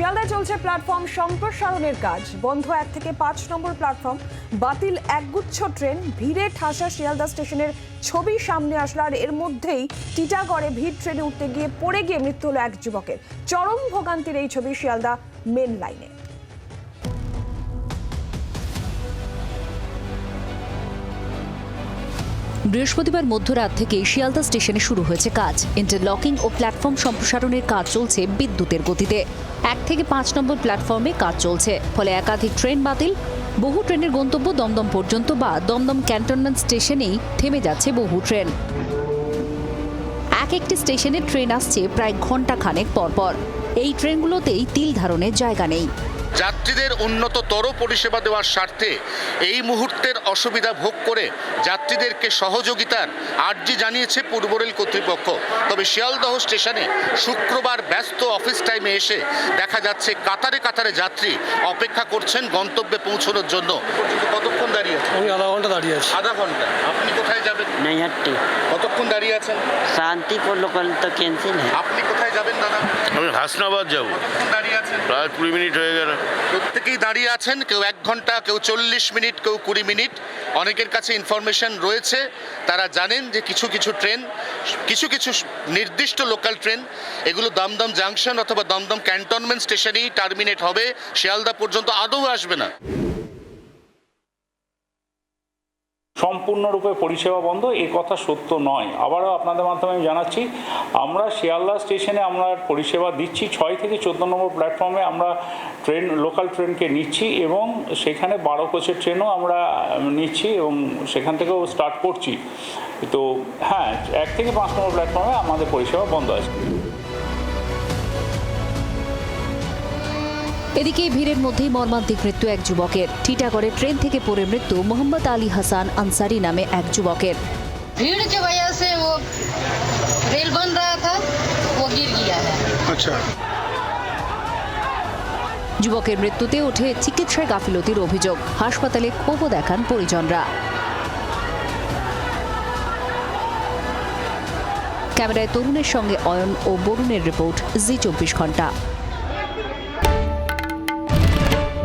শিয়ালদায় চলছে প্ল্যাটফর্ম সম্প্রসারণের কাজ। বন্ধ এক থেকে পাঁচ নম্বর প্ল্যাটফর্ম। বাতিল একগুচ্ছ ট্রেন। ভিড়ে ঠাসা শিয়ালদা স্টেশনের ছবি সামনে আসলো আর এর মধ্যেই টিটাগড়ে ভিড় ট্রেনে উঠতে গিয়ে পড়ে গিয়ে মৃত্যু হলো এক যুবকের। চরম ভোগান্তির এই ছবি শিয়ালদা মেন লাইনে। বৃহস্পতিবার মধ্যরাত থেকে শিয়ালদা স্টেশনে শুরু হয়েছে কাজ। ইন্টারলকিং ও প্ল্যাটফর্ম সম্প্রসারণের কাজ চলছে বিদ্যুতের গতিতে। এক থেকে পাঁচ নম্বর প্ল্যাটফর্মে কাজ চলছে। ফলে একাধিক ট্রেন বাতিল। বহু ট্রেনের গন্তব্য দমদম পর্যন্ত বা দমদম ক্যান্টনমেন্ট স্টেশনেই থেমে যাচ্ছে বহু ট্রেন এক একটি স্টেশনে ট্রেন আসছে প্রায় ঘণ্টা খানেক পরপর। এই ট্রেনগুলোতেই তিল ধারণের জায়গা নেই। যাত্রীদের উন্নততর পরিষেবা দেওয়ার স্বার্থে এই মুহূর্তের অসুবিধা ভোগ করে যাত্রীদেরকে সহযোগিতার আর্জি জানিয়েছে পূর্ব রেল কর্তৃপক্ষ। তবে শিয়ালদহ স্টেশনে শুক্রবার ব্যস্ত অফিস টাইমে এসে দেখা যাচ্ছে কাতারে কাতারে যাত্রী অপেক্ষা করছেন গন্তব্যে পৌঁছানোর জন্য। কতক্ষণ দাঁড়িয়ে আধা ঘণ্টা দাঁড়িয়ে আছে। আধা ঘণ্টা। আপনি কোথায় যাবেন? নৈহাট্টি দাঁড়িয়ে আছেন? শান্তিপুর লোকাল তো ক্যান্সেল আপনি কোথায় যাবেন দাদা? আমি হাসনাবাদ যাব। দাঁড়িয়ে আছেন? প্রায় কুড়ি মিনিট হয়ে গেল। প্রত্যেকেই দাঁড়িয়ে আছেন কেউ এক ঘণ্টা কেউ চল্লিশ মিনিট কেউ কুড়ি মিনিট। অনেকের কাছে ইনফরমেশন রয়েছে। তারা জানেন যে কিছু কিছু ট্রেন কিছু কিছু নির্দিষ্ট লোকাল ট্রেন এগুলো দমদম জাংশন অথবা দমদম ক্যান্টনমেন্ট স্টেশনেই টার্মিনেট হবে। শিয়ালদা পর্যন্ত আদৌ আসবে না। সম্পূর্ণরূপে পরিষেবা বন্ধ, এ কথা সত্য নয়। আবারও আপনাদের মাধ্যমে আমি জানাচ্ছি, আমরা শিয়ালদা স্টেশনে আমরা পরিষেবা দিচ্ছি, ছয় থেকে চোদ্দ নম্বর প্ল্যাটফর্মে আমরা ট্রেন, লোকাল ট্রেনকে নিচ্ছি এবং সেখানে বারো কোচের ট্রেনও আমরা নিচ্ছি এবং সেখান থেকেও স্টার্ট করছি। তো হ্যাঁ এক থেকে পাঁচ নম্বর প্ল্যাটফর্মে আমাদের পরিষেবা বন্ধ আছে। এদিকে এই ভিড়ের মধ্যেই মর্মান্তিক মৃত্যু এক যুবকের টিটাগড়ে ট্রেন থেকে পড়ে মৃত্যু মোহাম্মদ আলী হাসান আনসারি নামে এক যুবকের भीड़ की वजह से वो रेल बन रहा था वो गिर गया है যুবকের মৃত্যুতে ওঠে চিকিৎসায় গাফিলতির অভিযোগ হাসপাতালে ক্ষোভও দেখান পরিজনরা ক্যামেরায় তরুণের সঙ্গে অয়ন ও বরুণের রিপোর্ট জি চব্বিশ ঘন্টা